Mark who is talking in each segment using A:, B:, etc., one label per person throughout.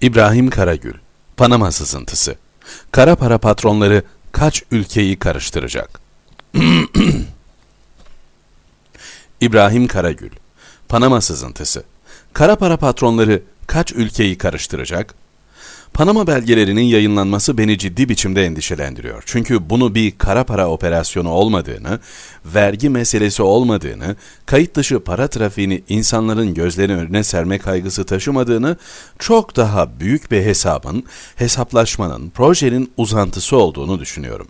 A: İbrahim Karagül, Panama sızıntısı. Kara para patronları kaç ülkeyi karıştıracak? İbrahim Karagül, Panama sızıntısı. Kara para patronları kaç ülkeyi karıştıracak? Panama belgelerinin yayınlanması beni ciddi biçimde endişelendiriyor. Çünkü bunu bir kara para operasyonu olmadığını, vergi meselesi olmadığını, kayıt dışı para trafiğini insanların gözlerinin önüne serme kaygısı taşımadığını, çok daha büyük bir hesabın, hesaplaşmanın, projenin uzantısı olduğunu düşünüyorum.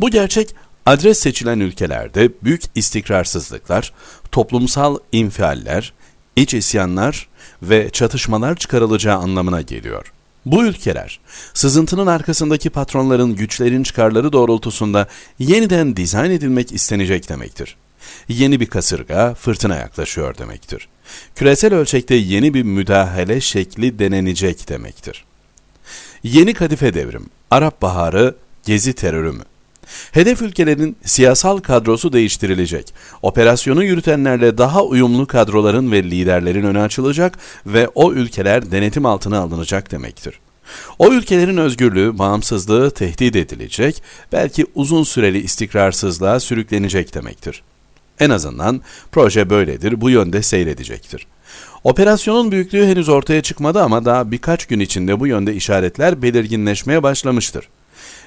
A: Bu gerçek adres seçilen ülkelerde büyük istikrarsızlıklar, toplumsal infialler, iç isyanlar ve çatışmalar çıkarılacağı anlamına geliyor. Bu ülkeler, sızıntının arkasındaki patronların güçlerin çıkarları doğrultusunda yeniden dizayn edilmek istenecek demektir. Yeni bir kasırga, fırtına yaklaşıyor demektir. Küresel ölçekte yeni bir müdahale şekli denenecek demektir. Yeni kadife devrim, Arap Baharı, Gezi terörü mü? Hedef ülkelerin siyasal kadrosu değiştirilecek. Operasyonu yürütenlerle daha uyumlu kadroların ve liderlerin önü açılacak ve o ülkeler denetim altına alınacak demektir. O ülkelerin özgürlüğü, bağımsızlığı tehdit edilecek, belki uzun süreli istikrarsızlığa sürüklenecek demektir. En azından proje böyledir, bu yönde seyredecektir. Operasyonun büyüklüğü henüz ortaya çıkmadı ama daha birkaç gün içinde bu yönde işaretler belirginleşmeye başlamıştır.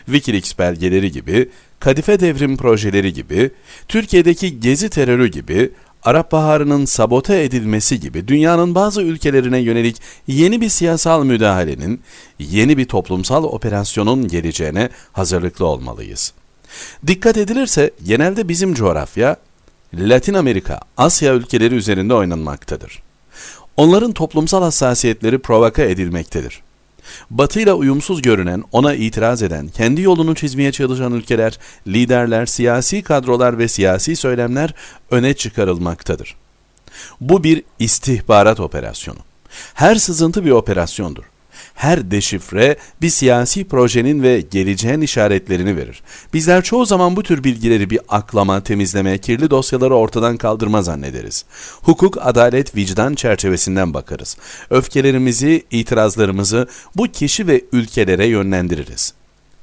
A: Wikileaks belgeleri gibi, Kadife Devrim projeleri gibi, Türkiye'deki gezi terörü gibi, Arap Baharı'nın sabote edilmesi gibi dünyanın bazı ülkelerine yönelik yeni bir siyasal müdahalenin, yeni bir toplumsal operasyonun geleceğine hazırlıklı olmalıyız. Dikkat edilirse genelde bizim coğrafya, Latin Amerika, Asya ülkeleri üzerinde oynanmaktadır. Onların toplumsal hassasiyetleri provoka edilmektedir. Batı ile uyumsuz görünen, ona itiraz eden, kendi yolunu çizmeye çalışan ülkeler, liderler, siyasi kadrolar ve siyasi söylemler öne çıkarılmaktadır. Bu bir istihbarat operasyonu. Her sızıntı bir operasyondur. Her deşifre bir siyasi projenin ve geleceğin işaretlerini verir. Bizler çoğu zaman bu tür bilgileri bir aklama, temizleme, kirli dosyaları ortadan kaldırma zannederiz. Hukuk, adalet, vicdan çerçevesinden bakarız. Öfkelerimizi, itirazlarımızı bu kişi ve ülkelere yönlendiririz.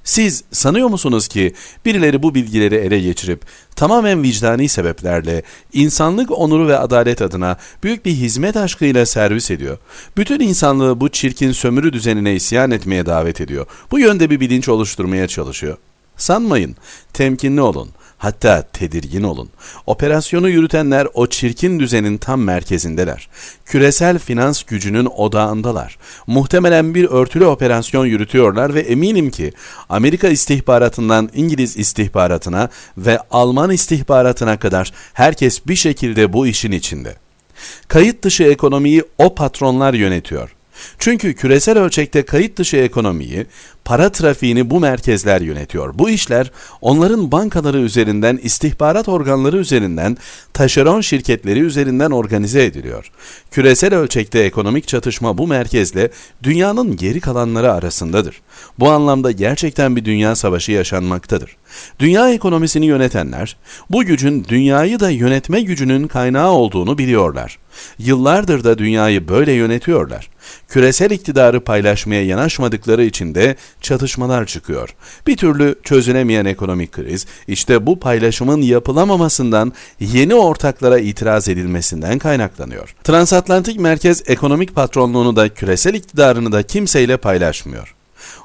A: Siz sanıyor musunuz ki birileri bu bilgileri ele geçirip tamamen vicdani sebeplerle insanlık onuru ve adalet adına büyük bir hizmet aşkıyla servis ediyor. Bütün insanlığı bu çirkin sömürü düzenine isyan etmeye davet ediyor. Bu yönde bir bilinç oluşturmaya çalışıyor. Sanmayın, temkinli olun. Hatta tedirgin olun. Operasyonu yürütenler o çirkin düzenin tam merkezindeler. Küresel finans gücünün odağındalar. Muhtemelen bir örtülü operasyon yürütüyorlar ve eminim ki Amerika istihbaratından İngiliz istihbaratına ve Alman istihbaratına kadar herkes bir şekilde bu işin içinde. Kayıt dışı ekonomiyi o patronlar yönetiyor. Çünkü küresel ölçekte kayıt dışı ekonomiyi, para trafiğini bu merkezler yönetiyor. Bu işler onların bankaları üzerinden, istihbarat organları üzerinden, taşeron şirketleri üzerinden organize ediliyor. Küresel ölçekte ekonomik çatışma bu merkezle dünyanın geri kalanları arasındadır. Bu anlamda gerçekten bir dünya savaşı yaşanmaktadır. Dünya ekonomisini yönetenler bu gücün dünyayı da yönetme gücünün kaynağı olduğunu biliyorlar. Yıllardır da dünyayı böyle yönetiyorlar. Küresel iktidarı paylaşmaya yanaşmadıkları için de çatışmalar çıkıyor. Bir türlü çözülemeyen ekonomik kriz işte bu paylaşımın yapılamamasından yeni ortaklara itiraz edilmesinden kaynaklanıyor. Transatlantik merkez ekonomik patronluğunu da küresel iktidarını da kimseyle paylaşmıyor.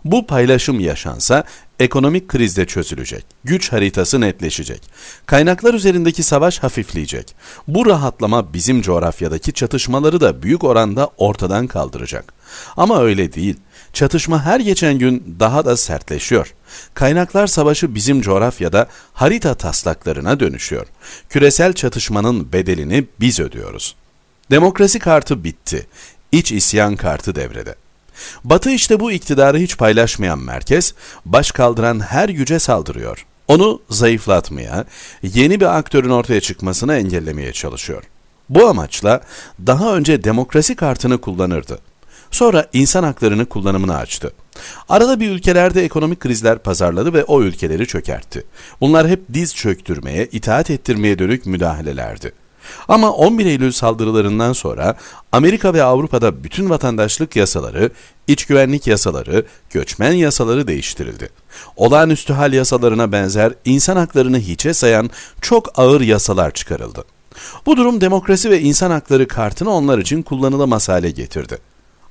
A: Bu paylaşım yaşansa ekonomik krizde çözülecek. Güç haritası netleşecek. Kaynaklar üzerindeki savaş hafifleyecek. Bu rahatlama bizim coğrafyadaki çatışmaları da büyük oranda ortadan kaldıracak. Ama öyle değil. Çatışma her geçen gün daha da sertleşiyor. Kaynaklar savaşı bizim coğrafyada harita taslaklarına dönüşüyor. Küresel çatışmanın bedelini biz ödüyoruz. Demokrasi kartı bitti. İç isyan kartı devrede. Batı işte bu iktidarı hiç paylaşmayan merkez, baş kaldıran her güce saldırıyor. Onu zayıflatmaya, yeni bir aktörün ortaya çıkmasını engellemeye çalışıyor. Bu amaçla daha önce demokrasi kartını kullanırdı. Sonra insan haklarını kullanımına açtı. Arada bir ülkelerde ekonomik krizler pazarladı ve o ülkeleri çökertti. Bunlar hep diz çöktürmeye, itaat ettirmeye dönük müdahalelerdi. Ama 11 Eylül saldırılarından sonra Amerika ve Avrupa'da bütün vatandaşlık yasaları, iç güvenlik yasaları, göçmen yasaları değiştirildi. Olağanüstü hal yasalarına benzer insan haklarını hiçe sayan çok ağır yasalar çıkarıldı. Bu durum demokrasi ve insan hakları kartını onlar için kullanılamaz hale getirdi.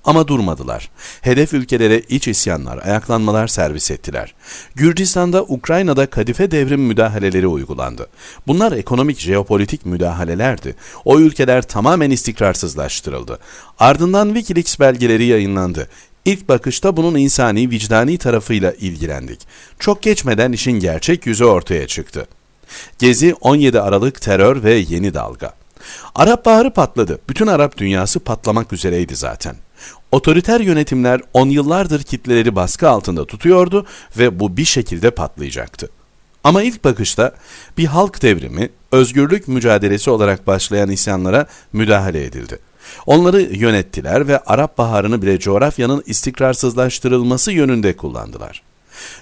A: Ama durmadılar. Hedef ülkelere iç isyanlar, ayaklanmalar servis ettiler. Gürcistan'da, Ukrayna'da kadife devrim müdahaleleri uygulandı. Bunlar ekonomik, jeopolitik müdahalelerdi. O ülkeler tamamen istikrarsızlaştırıldı. Ardından Wikileaks belgeleri yayınlandı. İlk bakışta bunun insani, vicdani tarafıyla ilgilendik. Çok geçmeden işin gerçek yüzü ortaya çıktı. Gezi 17 Aralık terör ve yeni dalga. Arap Baharı patladı. Bütün Arap dünyası patlamak üzereydi zaten. Otoriter yönetimler on yıllardır kitleleri baskı altında tutuyordu ve bu bir şekilde patlayacaktı. Ama ilk bakışta bir halk devrimi, özgürlük mücadelesi olarak başlayan isyanlara müdahale edildi. Onları yönettiler ve Arap Baharı'nı bile coğrafyanın istikrarsızlaştırılması yönünde kullandılar.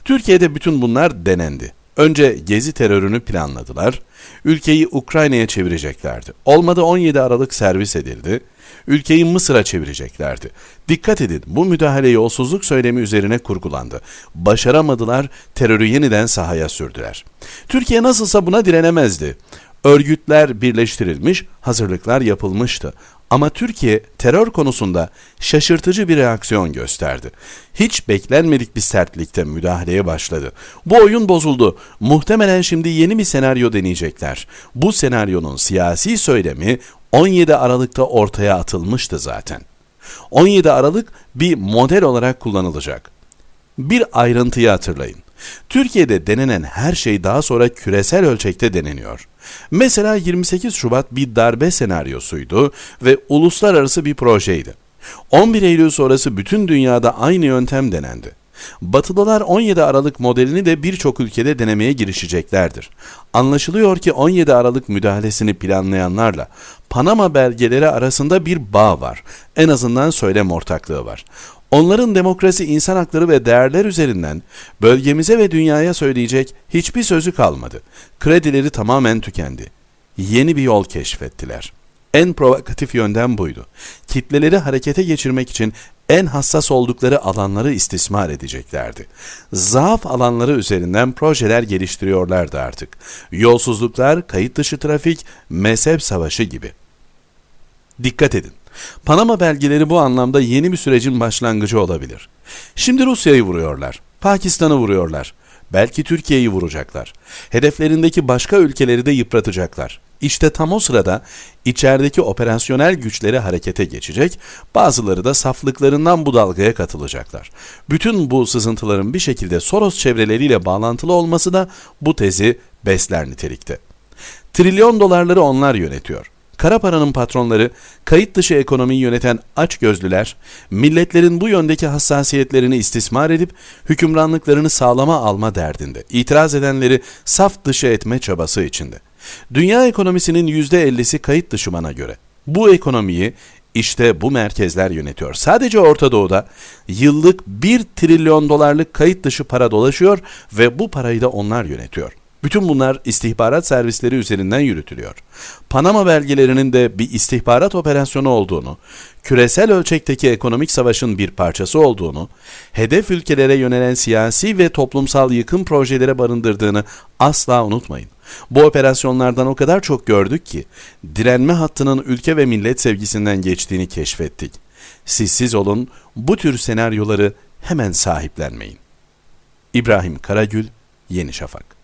A: Türkiye'de bütün bunlar denendi. Önce gezi terörünü planladılar. Ülkeyi Ukrayna'ya çevireceklerdi. Olmadı 17 Aralık servis edildi. Ülkeyi Mısır'a çevireceklerdi. Dikkat edin bu müdahale yolsuzluk söylemi üzerine kurgulandı. Başaramadılar, terörü yeniden sahaya sürdüler. Türkiye nasılsa buna direnemezdi. Örgütler birleştirilmiş, hazırlıklar yapılmıştı. Ama Türkiye terör konusunda şaşırtıcı bir reaksiyon gösterdi. Hiç beklenmedik bir sertlikte müdahaleye başladı. Bu oyun bozuldu. Muhtemelen şimdi yeni bir senaryo deneyecekler. Bu senaryonun siyasi söylemi 17 Aralık'ta ortaya atılmıştı zaten. 17 Aralık bir model olarak kullanılacak. Bir ayrıntıyı hatırlayın. Türkiye'de denenen her şey daha sonra küresel ölçekte deneniyor. Mesela 28 Şubat bir darbe senaryosuydu ve uluslararası bir projeydi. 11 Eylül sonrası bütün dünyada aynı yöntem denendi. Batılılar 17 Aralık modelini de birçok ülkede denemeye girişeceklerdir. Anlaşılıyor ki 17 Aralık müdahalesini planlayanlarla Panama belgeleri arasında bir bağ var. En azından söylem ortaklığı var. Onların demokrasi, insan hakları ve değerler üzerinden bölgemize ve dünyaya söyleyecek hiçbir sözü kalmadı. Kredileri tamamen tükendi. Yeni bir yol keşfettiler. En provokatif yönden buydu. Kitleleri harekete geçirmek için en hassas oldukları alanları istismar edeceklerdi. Zaaf alanları üzerinden projeler geliştiriyorlardı artık. Yolsuzluklar, kayıt dışı trafik, mezhep savaşı gibi. Dikkat edin. Panama belgeleri bu anlamda yeni bir sürecin başlangıcı olabilir. Şimdi Rusya'yı vuruyorlar, Pakistan'ı vuruyorlar, belki Türkiye'yi vuracaklar. Hedeflerindeki başka ülkeleri de yıpratacaklar. İşte tam o sırada içerideki operasyonel güçleri harekete geçecek, bazıları da saflıklarından bu dalgaya katılacaklar. Bütün bu sızıntıların bir şekilde Soros çevreleriyle bağlantılı olması da bu tezi besler nitelikte. Trilyon dolarları onlar yönetiyor. Kara paranın patronları, kayıt dışı ekonomiyi yöneten aç gözlüler, milletlerin bu yöndeki hassasiyetlerini istismar edip hükümranlıklarını sağlama alma derdinde. İtiraz edenleri saf dışı etme çabası içinde. Dünya ekonomisinin %50'si kayıt dışı bana göre. Bu ekonomiyi işte bu merkezler yönetiyor. Sadece Orta Doğu'da yıllık 1 trilyon dolarlık kayıt dışı para dolaşıyor ve bu parayı da onlar yönetiyor. Bütün bunlar istihbarat servisleri üzerinden yürütülüyor. Panama belgelerinin de bir istihbarat operasyonu olduğunu, küresel ölçekteki ekonomik savaşın bir parçası olduğunu, hedef ülkelere yönelen siyasi ve toplumsal yıkım projelere barındırdığını asla unutmayın. Bu operasyonlardan o kadar çok gördük ki, direnme hattının ülke ve millet sevgisinden geçtiğini keşfettik. Sizsiz olun, bu tür senaryoları hemen sahiplenmeyin. İbrahim Karagül, Yeni Şafak